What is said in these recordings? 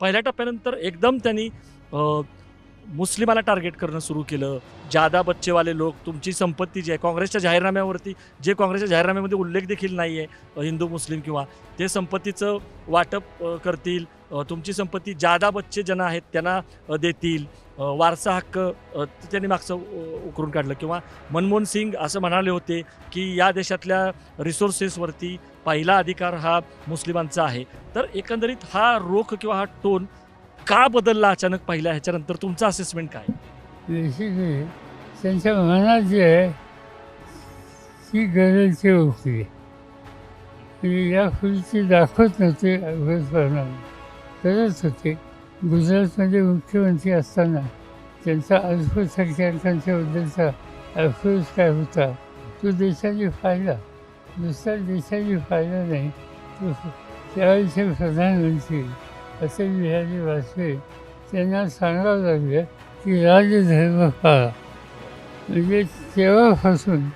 पहिल्या टप्प्यानंतर एकदम त्यांनी मुस्लिमाला टार्गेट करणं सुरू केलं. जादा बच्चेवाले लोक तुमची संपत्ती जी आहे काँग्रेसच्या जाहीरनाम्यावरती जे काँग्रेसच्या जाहीरनाम्यामध्ये उल्लेख देखील नाही आहे हिंदू मुस्लिम किंवा ते संपत्तीचं वाटप करतील. तुमची संपत्ती जादा बच्चे जण आहेत त्यांना देतील. वारसा हक्क त्यांनी मागचं उ- उकरून काढलं. किंवा मनमोहन सिंग असं म्हणाले होते की या देशातल्या रिसोर्सेसवरती पहिला अधिकार हा मुस्लिमांचा आहे. तर एकंदरीत हा रोख किंवा हा टोन का बदलला अचानक पहिला ह्याच्यानंतर? तुमचा असेसमेंट काय? त्यांच्या मनात जे आहे ती होती. म्हणजे या खुर्ची दाखवत नव्हते करत होते. गुजरातमध्ये मुख्यमंत्री असताना त्यांचा अल्पसंख्याकांच्याबद्दलचा अफरोज काय होता तो देशाची फायदा दुसऱ्या देशाची फायदा नाही तो त्यावेळेचे प्रधानमंत्री अटल बिहारी वाजपेयी त्यांना सांगावं लागलं की राजधर्म पाळा. म्हणजे तेव्हापासून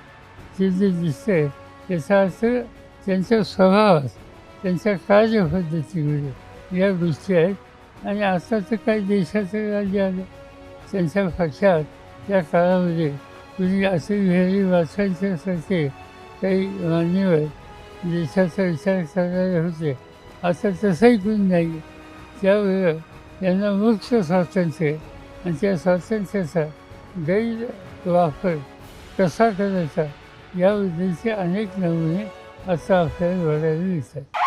ते जे दिसतंय त्याचा अर्थ त्यांच्या स्वभावात त्यांच्या कार्यपद्धतीमध्ये या गोष्टी आहेत. आणि आता तर काही देशाचं राज्य आलं त्यांच्या पक्षात त्या काळामध्ये तुम्ही असे बिहारी वाचवायच्यासारखे काही मान्यवर देशाचा विचार करणारे होते. आता तसंही कोणी नाही. त्यावेळेला यांना मुक्त स्वातंत्र्य आणि त्या स्वातंत्र्याचा गैरवापर कसा करायचा याबद्दलचे अनेक नमुने आता आपल्याला बघायला मिळतात.